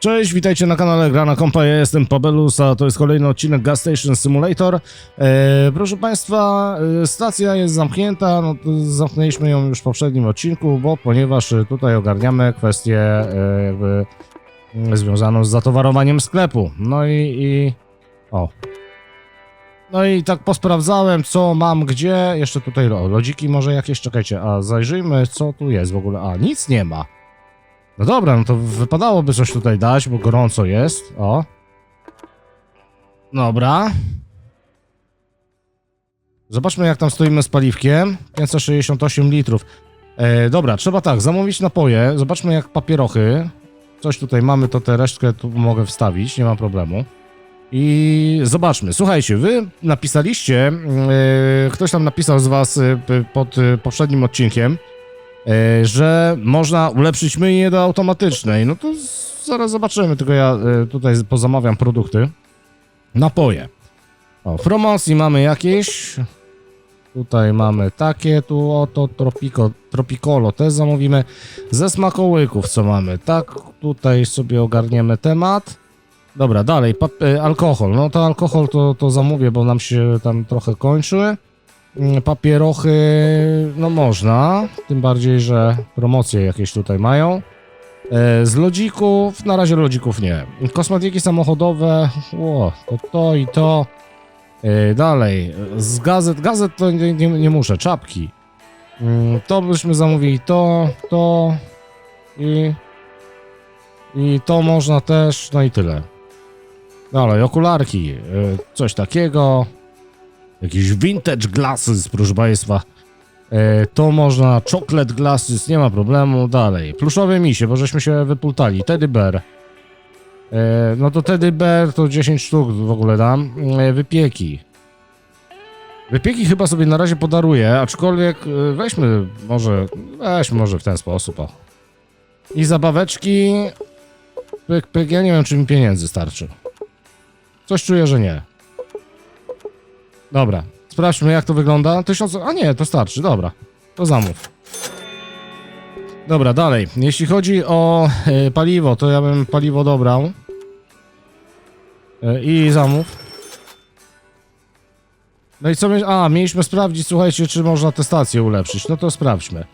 Cześć, witajcie na kanale Grana Kompa, ja jestem Pabelus, a to jest kolejny odcinek Gas Station Simulator. E, proszę Państwa, e, stacja jest zamknięta, no zamknęliśmy ją już w poprzednim odcinku, bo ponieważ e, tutaj ogarniamy kwestię e, jakby mm, związaną z zatowarowaniem sklepu. No i, i... o. No i tak posprawdzałem, co mam gdzie. Jeszcze tutaj lodziki może jakieś, czekajcie, a zajrzyjmy, co tu jest w ogóle. A, nic nie ma. No dobra, no to wypadałoby coś tutaj dać, bo gorąco jest. O. Dobra. Zobaczmy, jak tam stoimy z paliwkiem. 568 litrów. E, dobra, trzeba tak, zamówić napoje. Zobaczmy, jak papierochy. Coś tutaj mamy, to tę resztkę tu mogę wstawić, nie ma problemu. I zobaczmy. Słuchajcie, wy napisaliście, e, ktoś tam napisał z was e, pod e, poprzednim odcinkiem, że można ulepszyć myjnie do automatycznej. No to zaraz zobaczymy, tylko ja e, tutaj pozamawiam produkty. Napoje. O, promocji mamy jakieś. Tutaj mamy takie, tu oto Tropico, Tropicolo też zamówimy. Ze smakołyków co mamy? Tak, tutaj sobie ogarniemy temat. Dobra, dalej, e, alkohol. No to alkohol to, to zamówię, bo nam się tam trochę kończy. Mm, Papierochy, no można, tym bardziej, że promocje jakieś tutaj mają. E, Z lodzików, na razie lodzików nie. Kosmetyki samochodowe, o, to to i to. E, Dalej, z gazet, gazet to nie, nie, nie muszę, czapki. Mm, To byśmy zamówili to, to i, i to można też, no i tyle. Dalej, okularki, e, coś takiego. Jakiś vintage glasses, proszę Państwa. E, to można, chocolate glasses, nie ma problemu. Dalej, pluszowe misie, bo żeśmy się wypultali. Teddy bear. E, no to teddy bear to 10 sztuk w ogóle dam. E, wypieki. Wypieki chyba sobie na razie podaruję, aczkolwiek e, weźmy może, weźmy może w ten sposób, o. I zabaweczki. Pyk, pyk, ja nie wiem, czy mi pieniędzy starczy. Coś czuję, że nie. Dobra, sprawdźmy jak to wygląda. Tysiąc... A nie, to starczy, dobra. To zamów. Dobra, dalej. Jeśli chodzi o e, paliwo, to ja bym paliwo dobrał. E, I zamów. No i co my... A, mieliśmy sprawdzić, słuchajcie, czy można tę stację ulepszyć. No to sprawdźmy.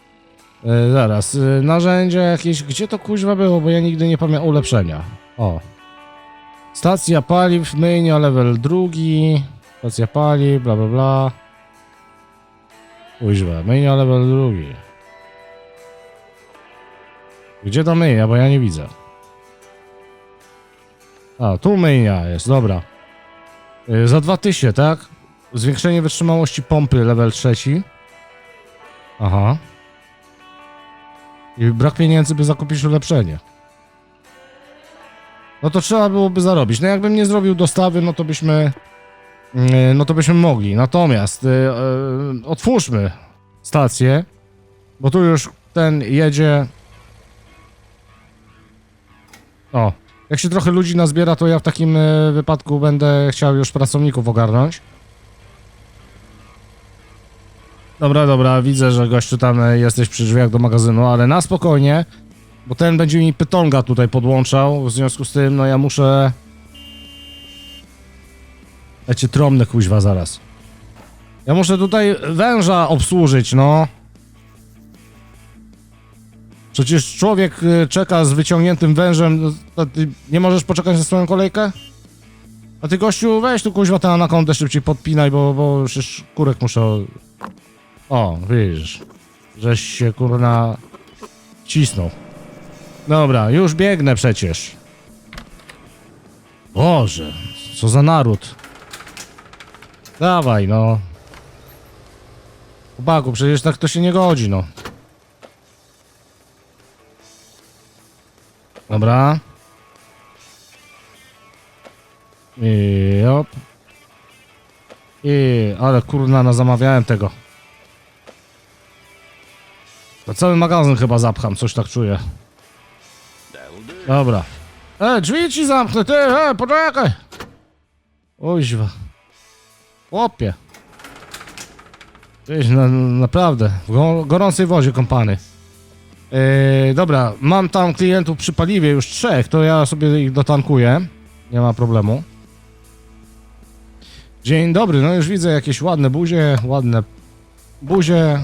E, zaraz, narzędzie jakieś... Gdzie to kuźwa było, bo ja nigdy nie pamiętam ulepszenia. O. Stacja paliw, myjnia, level drugi. Stacja paliw, bla bla bla. Kuźwa, myjnia, level drugi. Gdzie ta myjnia, bo ja nie widzę. A, tu myjnia jest, dobra. Yy, za 2000, tak? Zwiększenie wytrzymałości pompy, level trzeci. Aha. I brak pieniędzy, by zakupić ulepszenie. No to trzeba byłoby zarobić. No jakbym nie zrobił dostawy, no to byśmy... yy, No to byśmy mogli. Natomiast yy, yy, otwórzmy stację, bo tu już ten jedzie... O, jak się trochę ludzi nazbiera, to ja w takim wypadku będę chciał już pracowników ogarnąć. Dobra, dobra, widzę, że gościu tam e, jesteś przy drzwiach do magazynu, ale na spokojnie, bo ten będzie mi pytonga tutaj podłączał, w związku z tym, no ja muszę... Ja cię tromnę kuźwa zaraz. Ja muszę tutaj węża obsłużyć, no. Przecież człowiek y, czeka z wyciągniętym wężem, no, nie możesz poczekać na swoją kolejkę? A ty gościu, weź tu kuźwa tę anakondę szybciej podpinaj, bo, bo już kurek muszę... O, widzisz, żeś się kurna cisnął. Dobra, już biegnę przecież. Boże, co za naród. Dawaj, no. Chłopaku, przecież tak to się nie godzi, no. Dobra. I op. I, ale kurna, no zamawiałem tego. To cały magazyn chyba zapcham, coś tak czuję. Dobra. E, drzwi ci zamknę, ty, e, poczekaj. Oźwa. Chłopie. Wiesz, na, naprawdę, w go, gorącej wodzie kąpany. Yy, dobra, mam tam klientów przy paliwie, już trzech, to ja sobie ich dotankuję. Nie ma problemu. Dzień dobry, no już widzę jakieś ładne buzie, ładne buzie.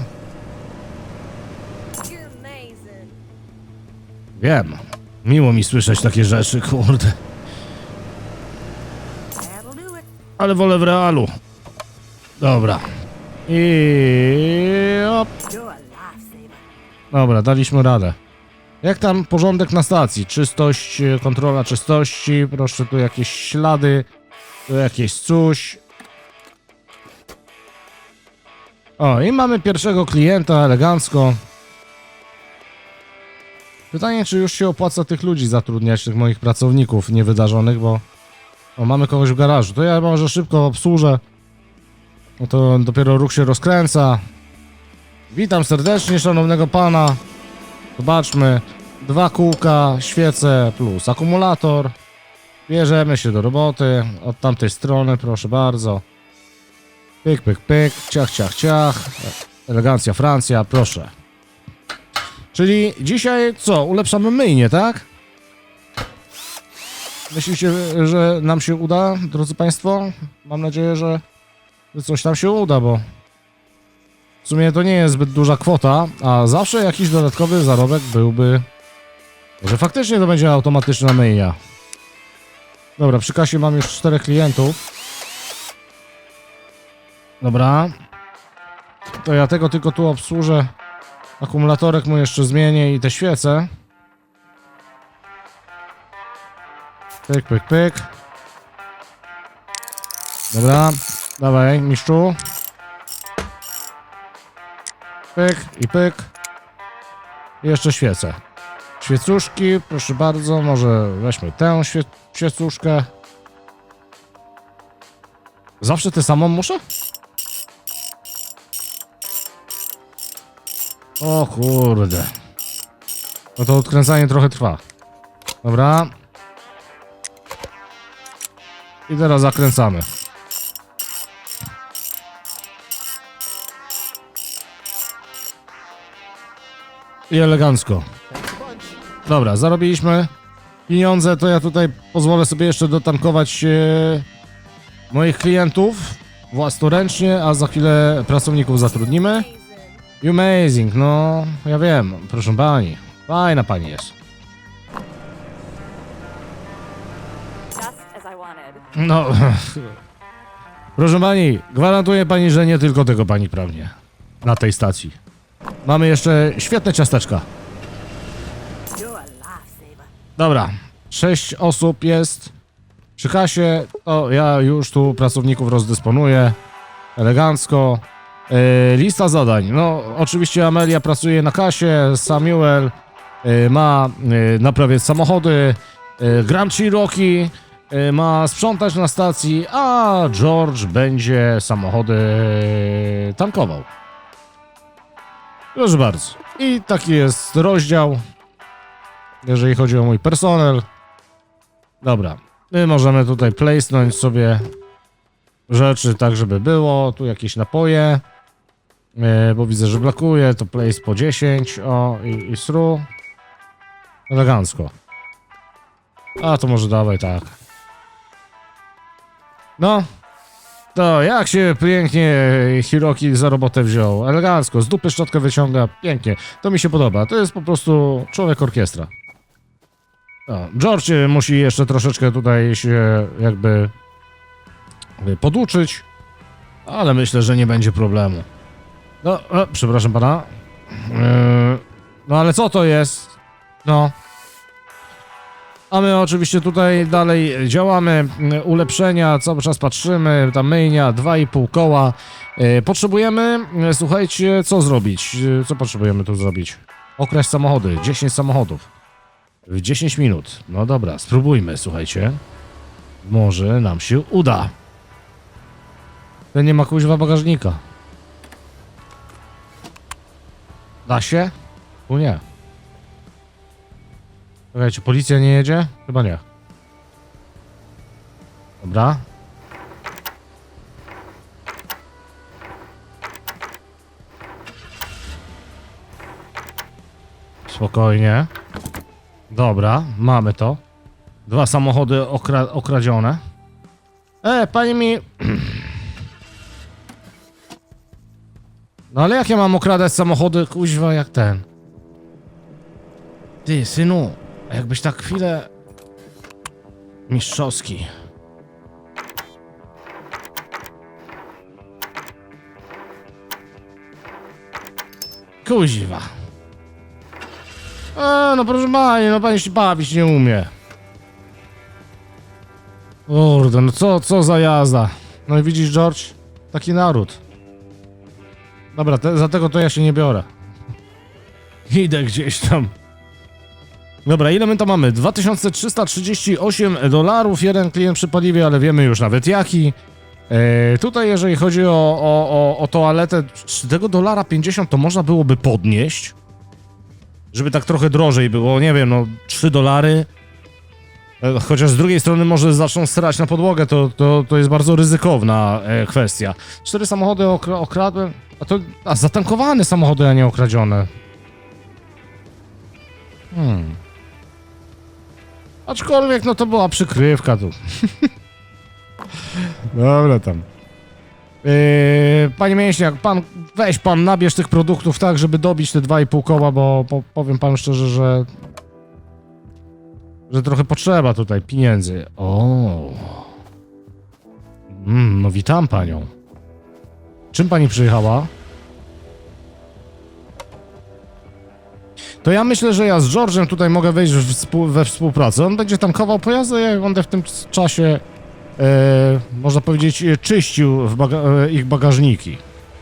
Wiem, miło mi słyszeć takie rzeczy, kurde. Ale wolę w realu. Dobra. I... Op. Dobra, daliśmy radę. Jak tam porządek na stacji? Czystość, e, kontrola czystości, proszę tu jakieś ślady, tu jakieś coś. O, i mamy pierwszego klienta, elegancko. Pytanie, czy już się opłaca tych ludzi zatrudniać, tych moich pracowników niewydarzonych, bo... O, mamy kogoś w garażu. To ja może szybko obsłużę. No to dopiero ruch się rozkręca. Witam serdecznie, szanownego pana. Zobaczmy. Dwa kółka, świece plus akumulator. Bierzemy się do roboty. Od tamtej strony, proszę bardzo. Pyk, pyk, pyk. Ciach, ciach, ciach. Elegancja Francja, proszę. Czyli dzisiaj co? Ulepszamy myjnie, tak? Myślicie, że nam się uda, drodzy państwo? Mam nadzieję, że że coś tam się uda, bo w sumie to nie jest zbyt duża kwota, a zawsze jakiś dodatkowy zarobek byłby, że faktycznie to będzie automatyczna myjnia. Dobra, przy kasie mam już czterech klientów. Dobra. To ja tego tylko tu obsłużę. Akumulatorek mu jeszcze zmienię i te świece. Pyk, pyk, pyk. Dobra, dawaj, mistrzu. Pyk i pyk. I jeszcze świece. Świecuszki, proszę bardzo, może weźmy tę świe świecuszkę. Zawsze tę samą muszę? O kurde. No to odkręcanie trochę trwa. Dobra. I teraz zakręcamy. I elegancko. Dobra, zarobiliśmy pieniądze, to ja tutaj pozwolę sobie jeszcze dotankować e, moich klientów własnoręcznie, a za chwilę pracowników zatrudnimy. Amazing. No ja wiem, proszę pani. Fajna pani jest. No, proszę pani, gwarantuję pani, że nie tylko tego pani pragnie na tej stacji. Mamy jeszcze świetne ciasteczka. Dobra, sześć osób jest przy kasie. To ja już tu pracowników rozdysponuję elegancko. Yy, lista zadań. No, oczywiście Amelia pracuje na kasie, Samuel yy, ma yy, naprawiać samochody, yy, Grand Cherokee yy, ma sprzątać na stacji, a George będzie samochody tankował. Proszę bardzo. I taki jest rozdział jeżeli chodzi o mój personel. Dobra, my możemy tutaj placenąć sobie rzeczy tak, żeby było. Tu jakieś napoje, e, bo widzę, że brakuje. To place po 10, o i, i. Elegancko. A to może dawaj tak. No. To jak się pięknie Hiroki za robotę wziął. Elegancko, z dupy szczotkę wyciąga. Pięknie. To mi się podoba. To jest po prostu człowiek orkiestra. O, George musi jeszcze troszeczkę tutaj się jakby poduczyć, ale myślę, że nie będzie problemu. No, o, przepraszam pana. Yy, no ale co to jest? No. A my oczywiście tutaj dalej działamy, ulepszenia, cały czas patrzymy, ta myjnia, 2,5 koła. Y, Potrzebujemy, y, słuchajcie, co zrobić? Y, Co potrzebujemy tu zrobić? Okraść samochody, 10 samochodów. W 10 minut. No dobra, spróbujmy, słuchajcie. Może nam się uda. Ten nie ma kuźwa bagażnika. Da się? Tu nie. Czekajcie, policja nie jedzie? Chyba nie. Dobra. spokojnie. Dobra, mamy to. Dwa samochody okra okradzione. E, pani mi... No ale jak ja mam okradać samochody, kuźwa, jak ten? Ty, synu, a jakbyś tak chwilę... Mistrzowski. Kuźwa. E, no proszę pani, no pani się bawić nie umie. Kurde, no co, co za jazda. No i widzisz, George? Taki naród. Dobra, te, za tego to ja się nie biorę. Idę gdzieś tam. Dobra, ile my to mamy? 2338 dolarów, jeden klient przy paliwie, ale wiemy już nawet jaki. E, tutaj jeżeli chodzi o, o, o, o toaletę, czy tego dolara 50 to można byłoby podnieść? Żeby tak trochę drożej było, nie wiem, no 3 dolary. E, Chociaż z drugiej strony może zaczną srać na podłogę, to, to, to jest bardzo ryzykowna e, kwestia. Cztery samochody okra okradłem, a to a zatankowane samochody, a nie okradzione. Hmm. Aczkolwiek, no to była przykrywka tu. Dobra tam. Yy, panie Mięśniak, pan, weź pan, nabierz tych produktów tak, żeby dobić te 2,5 koła, bo po, powiem panu szczerze, że że trochę potrzeba tutaj pieniędzy. O. Mm, no witam panią. Czym pani przyjechała? To ja myślę, że ja z George'em tutaj mogę wejść współ, we współpracę. On będzie tankował pojazdy, ja będę w tym czasie, e, można powiedzieć, czyścił baga e, ich bagażniki.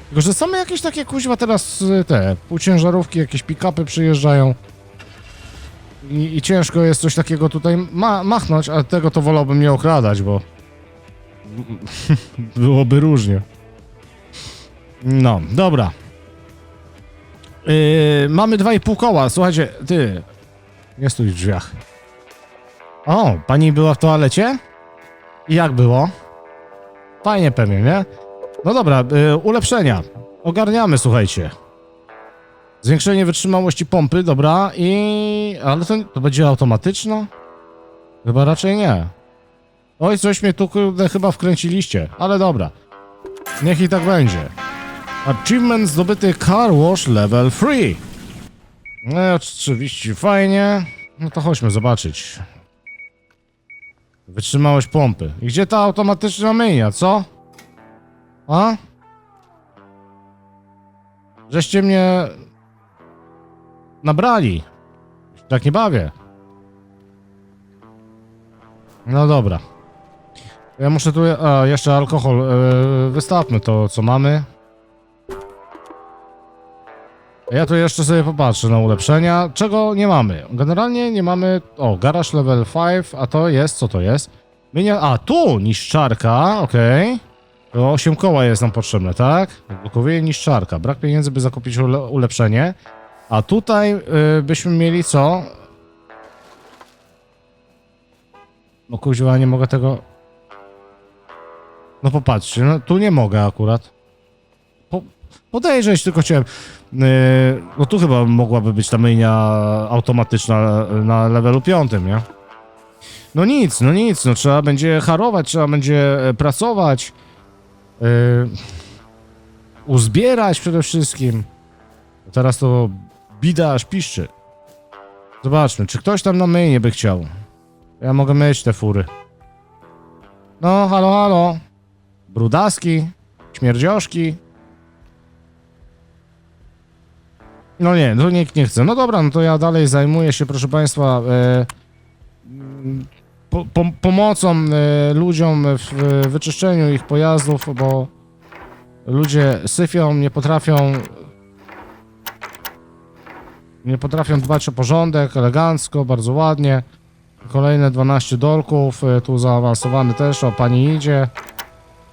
Tylko, że same jakieś takie kuźwa teraz e, te półciężarówki, jakieś pick-upy przyjeżdżają. I, I ciężko jest coś takiego tutaj ma machnąć, ale tego to wolałbym nie okradać, bo byłoby różnie. No, dobra. Yy, mamy dwa i pół koła, słuchajcie, ty, nie stój w drzwiach. O, pani była w toalecie? I jak było? Fajnie pewnie, nie? No dobra, yy, ulepszenia. Ogarniamy, słuchajcie. Zwiększenie wytrzymałości pompy, dobra, i... Ale to, to będzie automatyczne? Chyba raczej nie. Oj, coś mnie tu chyba wkręciliście, ale dobra. Niech i tak będzie. Achievement zdobyty Car Wash Level 3. No oczywiście, fajnie. No to chodźmy zobaczyć. Wytrzymałość pompy. I gdzie ta automatyczna myjnia, co? A? Żeście mnie nabrali. Tak nie bawię. No dobra. Ja muszę tu... A, jeszcze alkohol. E, wystawmy to, co mamy. Ja tu jeszcze sobie popatrzę na ulepszenia. Czego nie mamy? Generalnie nie mamy... O, garaż level 5, a to jest... Co to jest? Mynia... A, tu! Niszczarka, okej. To 8 koła jest nam potrzebne, tak? Odblokowuje niszczarka. Brak pieniędzy, by zakupić ule ulepszenie. A tutaj y, byśmy mieli co? No kuźwa, nie mogę tego... No popatrzcie, no tu nie mogę akurat. Po, podejrzeć tylko chciałem. Yy, no tu chyba mogłaby być ta myjnia automatyczna na levelu piątym, nie? No nic, no nic, no trzeba będzie harować, trzeba będzie e, pracować. Yy, uzbierać przede wszystkim. Teraz to bida aż piszczy. Zobaczmy, czy ktoś tam na myjnie by chciał. Ja mogę myć te fury. No, halo, halo. Brudaski, śmierdzioszki. No nie, to nikt nie chce. No dobra, no to ja dalej zajmuję się, proszę Państwa, e, po, po, pomocą e, ludziom w, w wyczyszczeniu ich pojazdów, bo ludzie syfią, nie potrafią nie potrafią dbać o porządek, elegancko, bardzo ładnie. Kolejne 12 dolków, e, tu zaawansowany też, o pani idzie.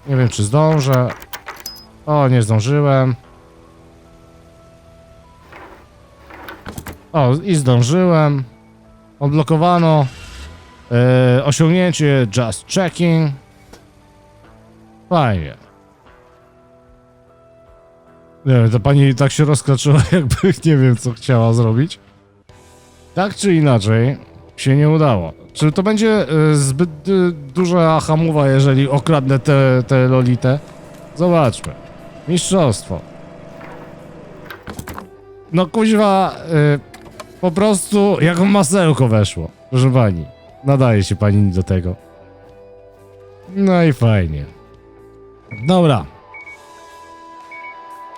Nie wiem czy zdążę. O, nie zdążyłem. O, i zdążyłem. Odblokowano. E, osiągnięcie Just Checking. Fajnie. Nie wiem, ta pani tak się rozkraczyła, jakby nie wiem, co chciała zrobić. Tak czy inaczej, się nie udało. Czy to będzie y, zbyt y, duża hamowa, jeżeli okradnę tę te, te Lolitę? Zobaczmy. Mistrzostwo. No kuźwa, y, po prostu jak w masełko weszło. Proszę pani, nadaje się pani do tego. No i fajnie. Dobra.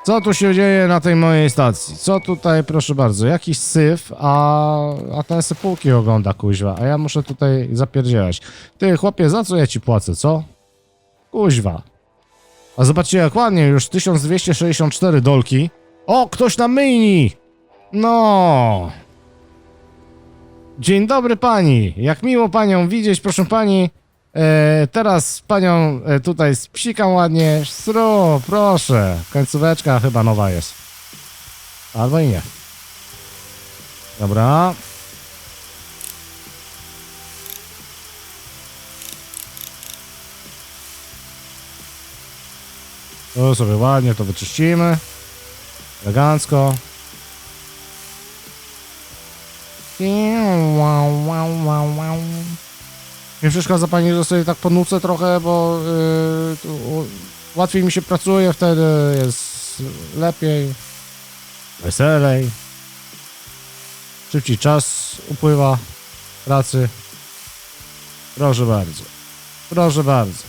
Co tu się dzieje na tej mojej stacji? Co tutaj, proszę bardzo, jakiś syf, a, a ten se półki ogląda, kuźwa, a ja muszę tutaj zapierdzielać. Ty, chłopie, za co ja ci płacę, co? Kuźwa. A zobaczcie, jak ładnie, już 1264 dolki. O, ktoś na myjni! No. Dzień dobry pani. Jak miło panią widzieć, proszę pani. E, teraz panią e, tutaj spsikam ładnie. Stru, proszę. Końcóweczka chyba nowa jest. Albo i nie. Dobra. Tu sobie ładnie to wyczyścimy. Elegancko. Nie przeszkadza pani, że sobie tak ponucę trochę, bo yy, łatwiej mi się pracuje, wtedy jest lepiej, weselej. Szybciej czas upływa pracy. Proszę bardzo. Proszę bardzo.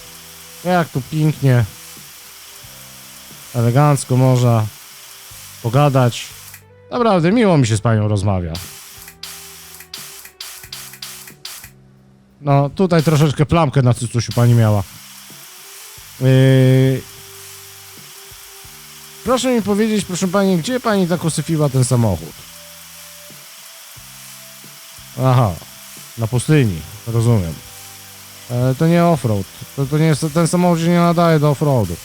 Jak tu pięknie, elegancko można pogadać. Naprawdę miło mi się z panią rozmawia. No, tutaj troszeczkę plamkę na cycusiu pani miała. Yy... Proszę mi powiedzieć, proszę pani, gdzie pani tak usypiła ten samochód? Aha, na pustyni, rozumiem. E, to nie offroad. To, to nie jest, ten samochód się nie nadaje do offroadu.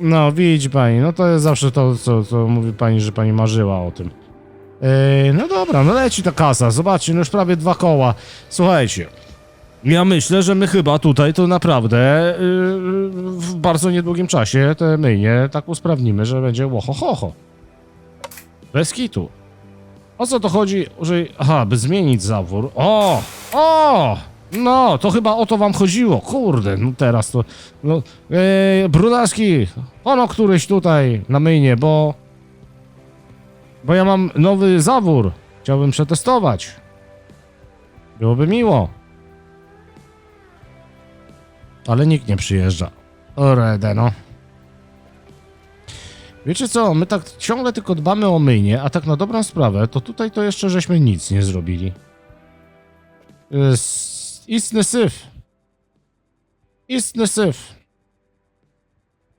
No, widzi pani, no to jest zawsze to, co, co mówi pani, że pani marzyła o tym. Yy, no dobra, no leci ta kasa, zobaczcie, no już prawie dwa koła. Słuchajcie, ja myślę, że my chyba tutaj to naprawdę yy, w bardzo niedługim czasie te myjnie tak usprawnimy, że będzie łoho-ho-ho. Bez kitu. O co to chodzi, że... Aha, by zmienić zawór. O! O! No, to chyba o to wam chodziło. Kurde, no teraz to... No, yy, Brudaski, ono któryś tutaj na myjnie, bo... Bo ja mam nowy zawór. Chciałbym przetestować. Byłoby miło. Ale nikt nie przyjeżdża. O rede, no. Wiecie co, my tak ciągle tylko dbamy o myjnie, a tak na dobrą sprawę, to tutaj to jeszcze żeśmy nic nie zrobili. Istny syf. Istny syf.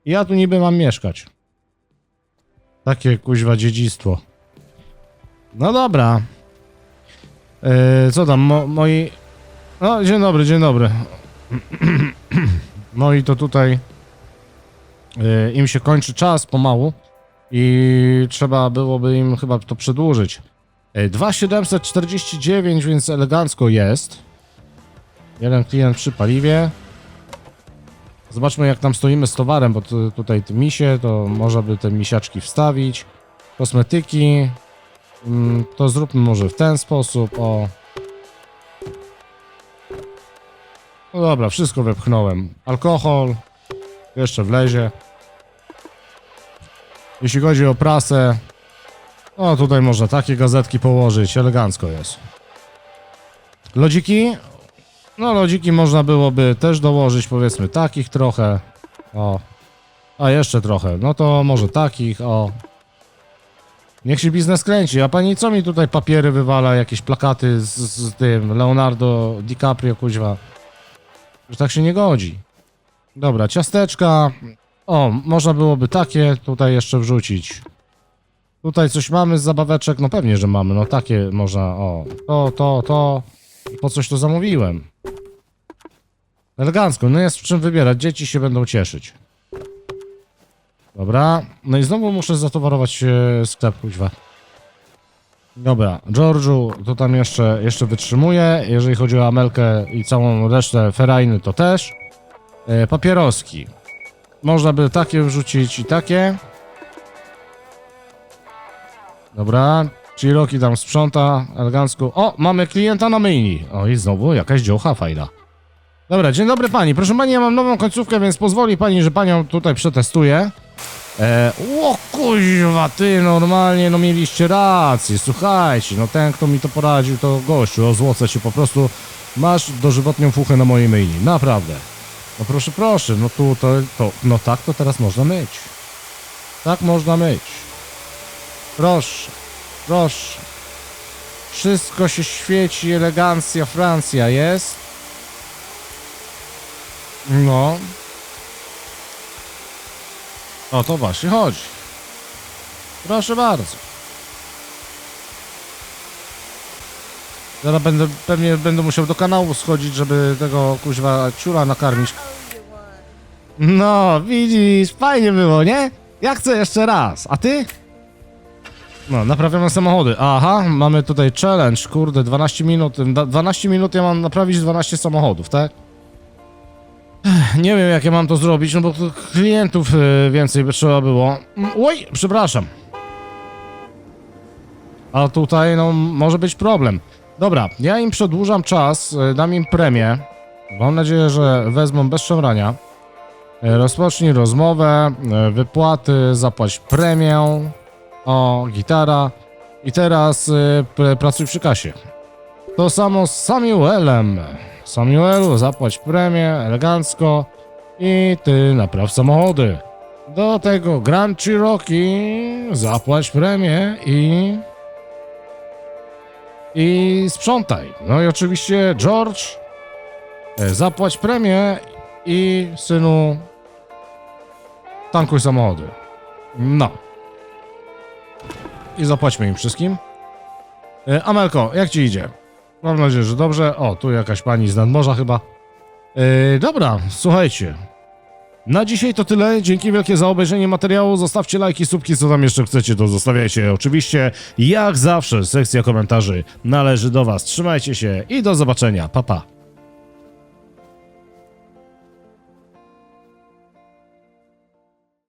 Ja tu niby mam mieszkać. Takie kuźwa dziedzictwo. No dobra. Yy, co tam, mo, moi... No, dzień dobry, dzień dobry. Moi to tutaj... Yy, im się kończy czas pomału i trzeba byłoby im chyba to przedłużyć. Yy, 2749, więc elegancko jest. Jeden klient przy paliwie. Zobaczmy jak tam stoimy z towarem, bo tu, tutaj te misie, to można by te misiaczki wstawić. Kosmetyki. Mm, To zróbmy może w ten sposób, o. No dobra, wszystko wepchnąłem. Alkohol. Jeszcze wlezie. Jeśli chodzi o prasę, o tutaj można takie gazetki położyć, elegancko jest. Lodziki? No lodziki można byłoby też dołożyć, powiedzmy takich trochę. O. A jeszcze trochę. No to może takich, o. Niech się biznes kręci. A pani co mi tutaj papiery wywala, jakieś plakaty z, z tym Leonardo DiCaprio, kuźwa. Że tak się nie godzi. Dobra, ciasteczka. O, można byłoby takie tutaj jeszcze wrzucić. Tutaj coś mamy z zabaweczek? No pewnie, że mamy. No takie można, o. To, to, to. Po coś to zamówiłem. Elegancko, no jest w czym wybierać. Dzieci się będą cieszyć. Dobra, no i znowu muszę zatowarować e, sklep, kuźwa. Dobra, George'u to tam jeszcze, jeszcze wytrzymuje. Jeżeli chodzi o Amelkę i całą resztę ferajny, to też. E, papieroski. Można by takie wrzucić i takie. Dobra, Cherokee tam sprząta elegancko. O, mamy klienta na myjni. O, i znowu jakaś dziołcha fajna. Dobra, dzień dobry pani. Proszę pani, ja mam nową końcówkę, więc pozwoli pani, że panią tutaj przetestuję. E, o kuźwa, ty normalnie, no mieliście rację, słuchajcie, no ten, kto mi to poradził, to gościu, o złoce się po prostu, masz dożywotnią fuchę na mojej myjni, naprawdę. No proszę, proszę, no tu to, to, no tak to teraz można myć. Tak można myć. Proszę, proszę. Wszystko się świeci, elegancja, Francja jest. No. O to właśnie chodzi. Proszę bardzo. Zaraz będę, pewnie będę musiał do kanału schodzić, żeby tego kuźwa ciula nakarmić. No, widzisz, fajnie było, nie? Ja chcę jeszcze raz. A ty? No, naprawiamy samochody. Aha, mamy tutaj challenge, kurde, 12 minut. Da- 12 minut ja mam naprawić 12 samochodów, tak? Nie wiem, jak ja mam to zrobić, no bo klientów y, więcej by trzeba było. Mm, Oj, przepraszam. A tutaj, no, może być problem. Dobra, ja im przedłużam czas, y, dam im premię. Mam nadzieję, że wezmą bez szemrania. Y, Rozpocznij rozmowę, wypłaty, zapłać premię. O, gitara. I teraz pracuj przy kasie. To samo z Samuelem. Samuelu, zapłać premię, elegancko. I ty napraw samochody. Do tego Grand Cherokee, zapłać premię i... I sprzątaj. No i oczywiście George, e, zapłać premię i synu, tankuj samochody. No. I zapłaćmy im wszystkim. E, Amelko, jak ci idzie? Mam nadzieję, że dobrze. O, tu jakaś pani z nadmorza chyba. E, dobra, słuchajcie. Na dzisiaj to tyle. Dzięki wielkie za obejrzenie materiału. Zostawcie lajki, subki, co tam jeszcze chcecie, to zostawiajcie. Oczywiście, jak zawsze, sekcja komentarzy należy do was. Trzymajcie się i do zobaczenia. Pa, pa.